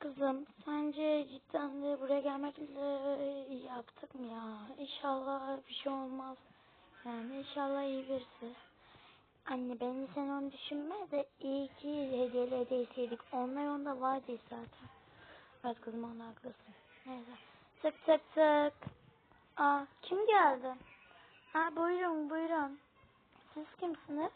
Kızım sence cidden de buraya gelmekle yaptık mı ya? İnşallah bir şey olmaz. Yani inşallah iyi birisi. Anne beni sen onu düşünme de iyi ki hediyeli hediyesiydik. Onlar onda vardı zaten. Evet kızım ona haklısın. Neyse. Tık tık tık. Aa kim geldi? Ha buyurun buyurun. Siz kimsiniz?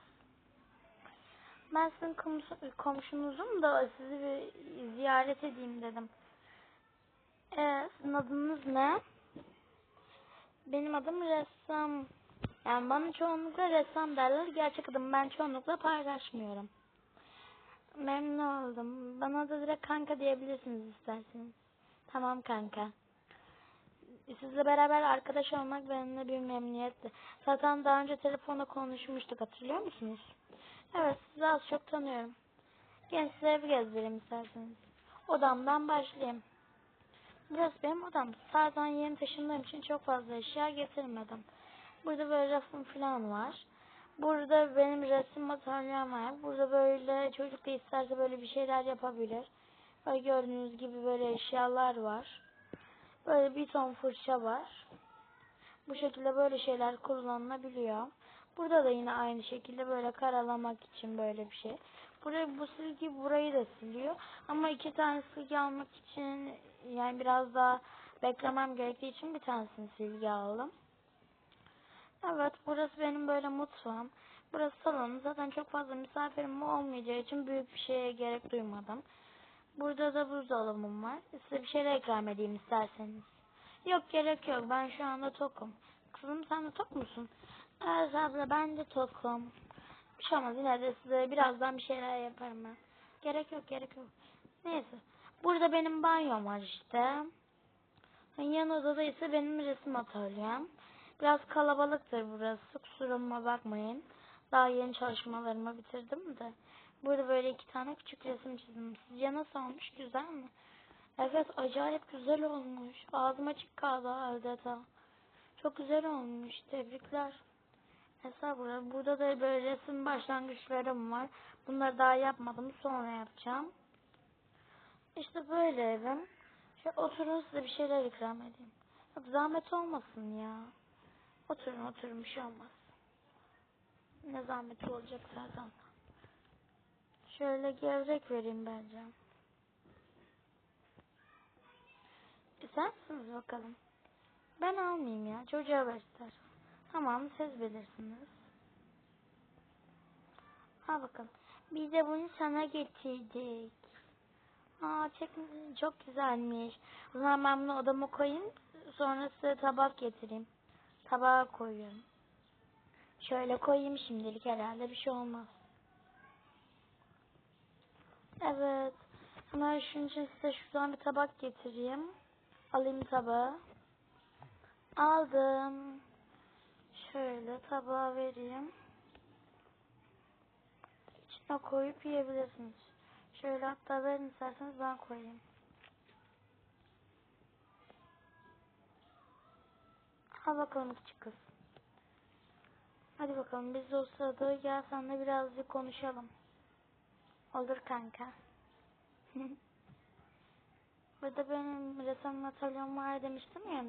Ben sizin komşu- komşunuzum da sizi bir ziyaret edeyim dedim. Ee, sizin adınız ne? Benim adım ressam. Yani bana çoğunlukla ressam derler. Gerçek adım ben çoğunlukla paylaşmıyorum. Memnun oldum. Bana da direkt kanka diyebilirsiniz isterseniz. Tamam kanka. Sizle beraber arkadaş olmak benimle bir memnuniyetti. Zaten daha önce telefonda konuşmuştuk hatırlıyor musunuz? Evet sizi az çok tanıyorum. Gelin size evi gezdireyim isterseniz. Odamdan başlayayım. Burası benim odam. Zaten yeni taşındığım için çok fazla eşya getirmedim. Burada böyle rafım falan var. Burada benim resim materyalem var. Burada böyle çocuk da isterse böyle bir şeyler yapabilir. Böyle gördüğünüz gibi böyle eşyalar var. Böyle bir ton fırça var. Bu şekilde böyle şeyler kullanılabiliyor. Burada da yine aynı şekilde böyle karalamak için böyle bir şey. Buraya bu silgi burayı da siliyor. Ama iki tane silgi almak için yani biraz daha beklemem gerektiği için bir tanesini silgi aldım. Evet burası benim böyle mutfağım. Burası salonum. Zaten çok fazla misafirim olmayacağı için büyük bir şeye gerek duymadım. Burada da buzdolabım var. Size bir şeyler ikram edeyim isterseniz. Yok gerek yok. Ben şu anda tokum. Kızım sen de tok musun? Evet abla ben de tokum. Bir şey olmaz yine de size birazdan bir şeyler yaparım ben. Gerek yok gerek yok. Neyse. Burada benim banyom var işte. Yan odada ise benim resim atölyem. Biraz kalabalıktır burası. Kusuruma bakmayın. Daha yeni çalışmalarımı bitirdim de. Burada böyle iki tane küçük resim çizdim. Sizce nasıl olmuş? Güzel mi? Evet acayip güzel olmuş. Ağzım açık kaldı adeta. Çok güzel olmuş. Tebrikler. Mesela burada, da böyle resim başlangıçlarım var. Bunları daha yapmadım. Sonra yapacağım. İşte böyle evim. Şöyle oturun size bir şeyler ikram edeyim. Yok zahmet olmasın ya. Oturun oturun bir şey olmaz. Ne zahmet olacak zaten. Şöyle gevrek vereyim bence. İstersiniz bakalım. Ben almayayım ya. Çocuğa ver. Tamam siz bilirsiniz. Al bakalım. Biz de bunu sana getirdik. Aa çok, çok güzelmiş. O zaman ben bunu odama koyayım. Sonra tabak getireyim. Tabağa koyuyorum. Şöyle koyayım şimdilik herhalde bir şey olmaz. Evet. Hemen şunun için size şuradan bir tabak getireyim. Alayım tabağı. Aldım. Şöyle tabağa vereyim. İçine koyup yiyebilirsiniz. Şöyle hatta verin isterseniz ben koyayım. Al bakalım küçük kız. Hadi bakalım biz de o sırada gel seninle birazcık konuşalım. Olur kanka. Burada benim resim atölyem var demiştim ya.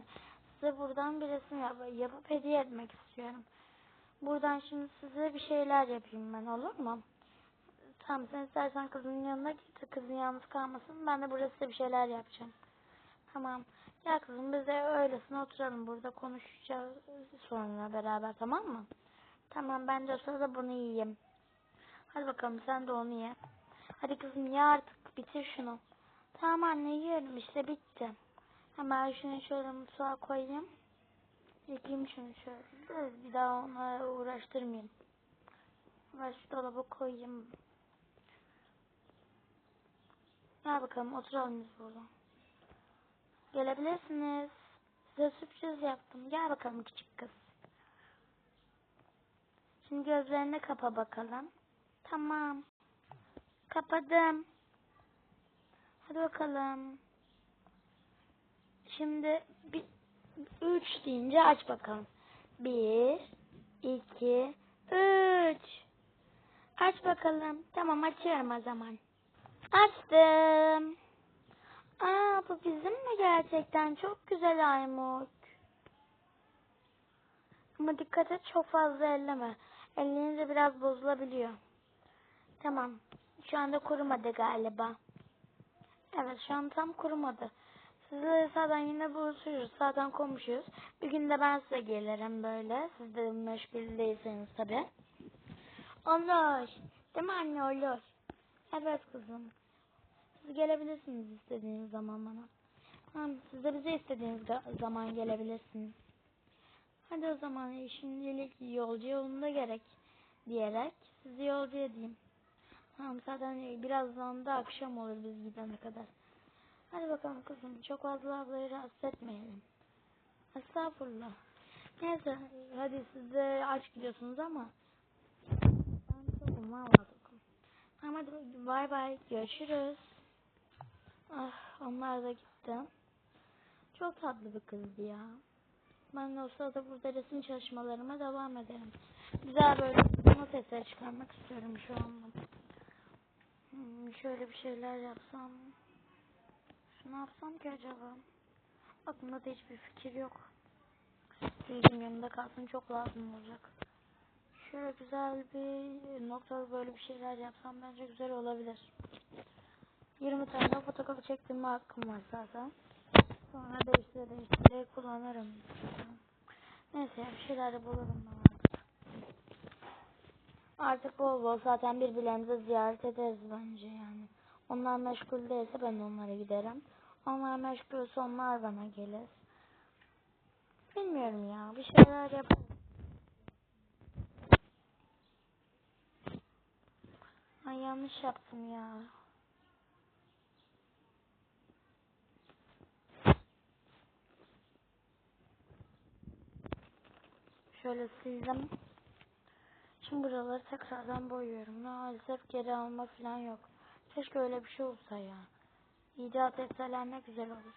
Size buradan bir resim yap yapıp hediye etmek istiyorum. Buradan şimdi size bir şeyler yapayım ben olur mu? Tamam sen istersen kızın yanına git. Kızın yalnız kalmasın. Ben de burada size bir şeyler yapacağım. Tamam. Gel kızım biz de öylesine oturalım burada konuşacağız sonra beraber tamam mı? Tamam ben de o sırada bunu yiyeyim. Hadi bakalım sen de onu ye. Hadi kızım ye artık bitir şunu. Tamam anne yiyorum işte bitti. Hemen şunu şöyle mutfağa koyayım. Yıkayayım şunu şöyle. Bir daha ona uğraştırmayayım. Ver şu dolaba koyayım. Gel bakalım oturalım biz burada. Gelebilirsiniz. Size sürpriz yaptım. Gel bakalım küçük kız. Şimdi gözlerini kapa bakalım. Tamam. Kapadım. Hadi bakalım. Şimdi bir, üç deyince aç bakalım. Bir, iki, üç. Aç bakalım. Tamam açıyorum o zaman. Açtım. Aa bu bizim mi gerçekten? Çok güzel Aymuk. Ama dikkat et çok fazla elleme. Ellenince biraz bozulabiliyor. Tamam. Şu anda kurumadı galiba. Evet şu an tam kurumadı. Size zaten yine buluşuruz. Zaten komşuyuz. Bir gün de ben size gelirim böyle. Siz de meşgul değilseniz tabi. Olur. Değil mi anne olur. Evet kızım. Siz gelebilirsiniz istediğiniz zaman bana. Tamam siz de bize istediğiniz zaman gelebilirsiniz. Hadi o zaman şimdilik yolcu yolunda gerek diyerek sizi yolcu edeyim. Tamam zaten birazdan da akşam olur biz gidene kadar. Hadi bakalım kızım çok fazla ablayı rahatsız etmeyelim. Estağfurullah. Neyse hadi siz de aç gidiyorsunuz ama ben tokum valla. Tamam hadi bay bay görüşürüz. Ah onlar da gitti. Çok tatlı bir kızdı ya. Ben de o sırada burada resim çalışmalarıma devam ederim. Güzel böyle not eseri çıkarmak istiyorum şu anda. Hmm, şöyle bir şeyler yapsam. Şunu yapsam ki acaba? Aklımda da hiçbir fikir yok. Bilgim yanında kalsın çok lazım olacak. Şöyle güzel bir noktalı böyle bir şeyler yapsam bence güzel olabilir. 20 tane fotokopi çektiğime hakkım var zaten. Sonra değiştire değiştire kullanırım. Neyse bir şeyler de bulurum ben artık. Artık bol bol zaten birbirlerimizi ziyaret ederiz bence yani. Onlar meşgul değilse ben onlara giderim. Onlar meşgulse onlar bana gelir. Bilmiyorum ya bir şeyler yaparız. Ay yanlış yaptım ya. Şöyle sildim. Şimdi buraları tekrardan boyuyorum. Maalesef geri alma falan yok. Keşke öyle bir şey olsa ya. İcat etseler ne güzel olur.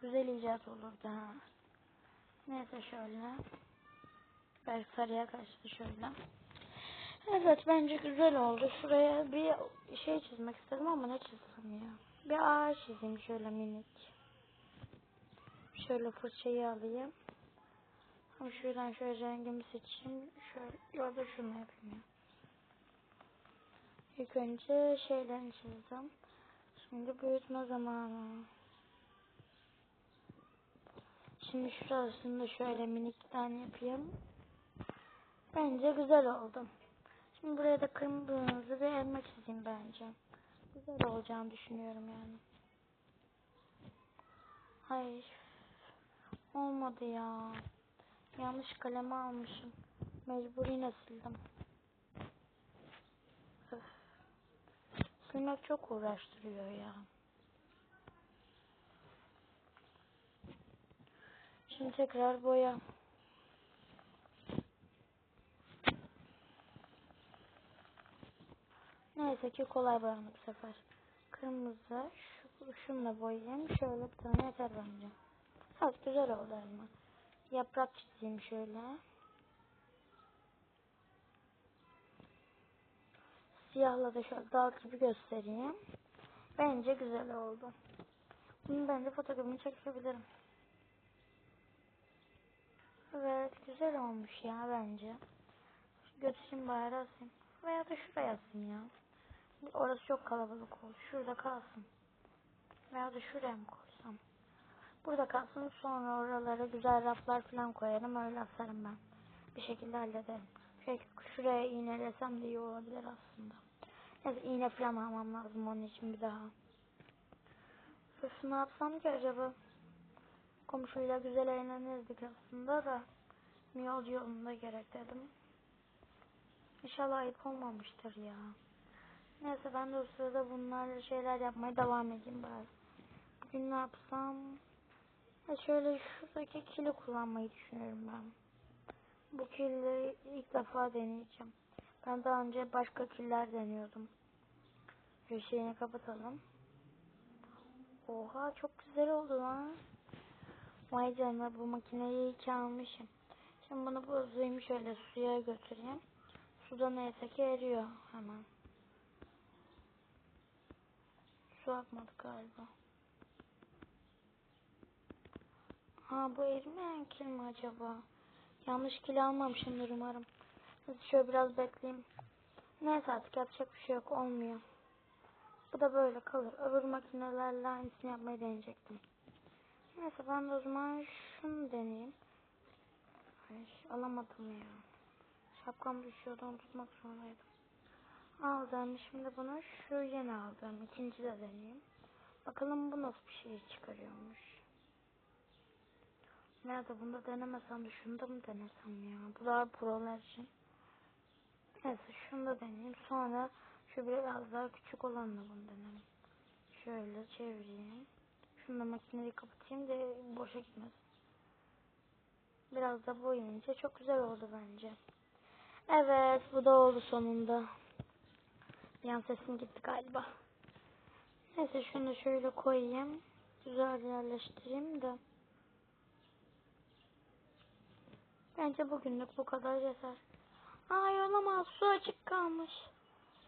Güzel icat olurdu ha. Neyse şöyle. Belki sarıya kaçtı şöyle. Evet bence güzel oldu. Şuraya bir şey çizmek istedim ama ne çizsem ya. Bir ağaç çizeyim şöyle minik. Şöyle fırçayı alayım. Ama şuradan şöyle rengimi seçeyim. Şöyle ya da şunu yapayım ya. İlk önce şeylerini çizdim. Şimdi büyütme zamanı. Şimdi şurasını şöyle minikten yapayım. Bence güzel oldu. Şimdi buraya da kırmızı bir elma çizeyim bence. Güzel olacağını düşünüyorum yani. Hayır. Olmadı ya. Yanlış kalemi almışım. Mecbur yine sildim. Öf. Silmek çok uğraştırıyor ya. Şimdi tekrar boya. Neyse ki kolay boyandı bu sefer. Kırmızı. Şu, şununla boyayayım. Şöyle bir tane yeter bence. Evet güzel oldu elma. Yaprak çizeyim şöyle. Siyahla da şöyle dağ gibi göstereyim. Bence güzel oldu. Bunu bence fotoğrafını çekebilirim. Evet güzel olmuş ya bence. Götüreyim bari asayım. Veya da şuraya asayım ya. Orası çok kalabalık oldu. Şurada kalsın. Veya da şuraya mı koysam? Burada kalsın sonra oralara güzel raflar falan koyarım. Öyle asarım ben. Bir şekilde hallederim. Şöyle şuraya iğnelesem de iyi olabilir aslında. Neyse iğne falan almam lazım onun için bir daha. Öf ne yapsam ki acaba? Komşuyla güzel eğlenirdik aslında da. Yolcu yolunda gerek dedim. İnşallah ayıp olmamıştır ya. Neyse ben de o sırada bunlarla şeyler yapmaya devam edeyim bari. Bugün ne yapsam? Ha şöyle şuradaki kili kullanmayı düşünüyorum ben. Bu killeri ilk defa deneyeceğim. Ben daha önce başka killer deniyordum. Şeyini kapatalım. Oha çok güzel oldu lan. Vay canına bu makineyi iyi ki almışım. Şimdi bunu bozayım şöyle suya götüreyim. Suda neyse ki eriyor hemen. su akmadı galiba. Ha bu erimeyen kil mi acaba? Yanlış kil almamışımdır umarım. Şöyle biraz bekleyeyim. Neyse artık yapacak bir şey yok. Olmuyor. Bu da böyle kalır. Öbür makinelerle aynısını yapmayı deneyecektim. Neyse ben de o zaman şunu deneyeyim. Ay, alamadım ya. Şapkam düşüyordu onu tutmak zorundaydım. Aldım. Şimdi bunu şu yeni aldım. İkinci de deneyeyim. Bakalım bu nasıl bir şey çıkarıyormuş. Nerede bunu da denemesem de şunu da mı denesem ya? Bu daha prolar için. Neyse şunu da deneyeyim. Sonra şu biraz daha küçük olanla bunu denerim. Şöyle çevireyim. Şunu da makineyi kapatayım da boşa gitmesin. Biraz da boyayınca çok güzel oldu bence. Evet bu da oldu sonunda. Bir an sesim gitti galiba. Neyse şunu şöyle koyayım. Güzel yerleştireyim de. Bence bugünlük bu kadar yeter. Ay olamaz su açık kalmış.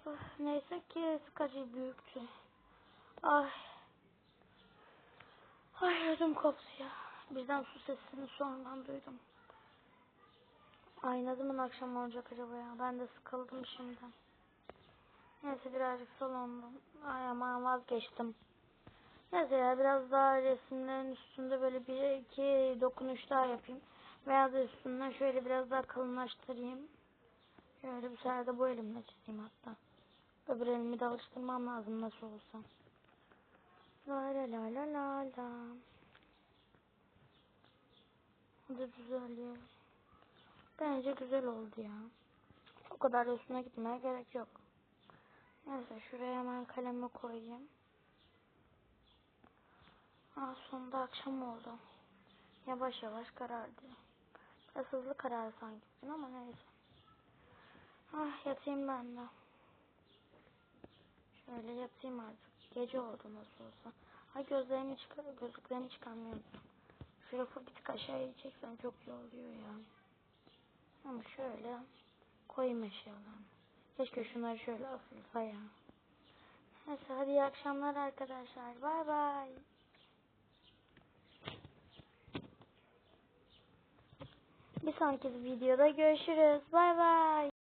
Öf, neyse ki sıkacı büyüktü. Ay. Ay ödüm koptu ya. Birden su sesini sonradan duydum. Ay ne zaman akşam olacak acaba ya? Ben de sıkıldım şimdi. Neyse birazcık salondum. Ay aman vazgeçtim. Neyse ya biraz daha resimlerin üstünde böyle bir iki dokunuş daha yapayım. Veya da üstünden şöyle biraz daha kalınlaştırayım. Şöyle bu sefer de bu elimle çizeyim hatta. Öbür elimi de alıştırmam lazım nasıl olsa. La la la la la la. Hadi düzeliyor. Bence güzel oldu ya. O kadar da üstüne gitmeye gerek yok. Neyse şuraya hemen kalemi koyayım. Aa sonunda akşam oldu. Yavaş yavaş karardı. Biraz hızlı karar sanki ama neyse. Ah yatayım ben de. Şöyle yatayım artık. Gece oldu nasıl olsa. Ay gözlerimi çıkar, gözlüklerimi çıkarmıyorum. Şu lafı bir tık aşağıya çeksem çok iyi oluyor ya. Ama şöyle koyayım eşyalarımı. Keşke şunları şöyle asılsa ya. Neyse hadi iyi akşamlar arkadaşlar. Bay bay. Bir sonraki videoda görüşürüz. Bay bay.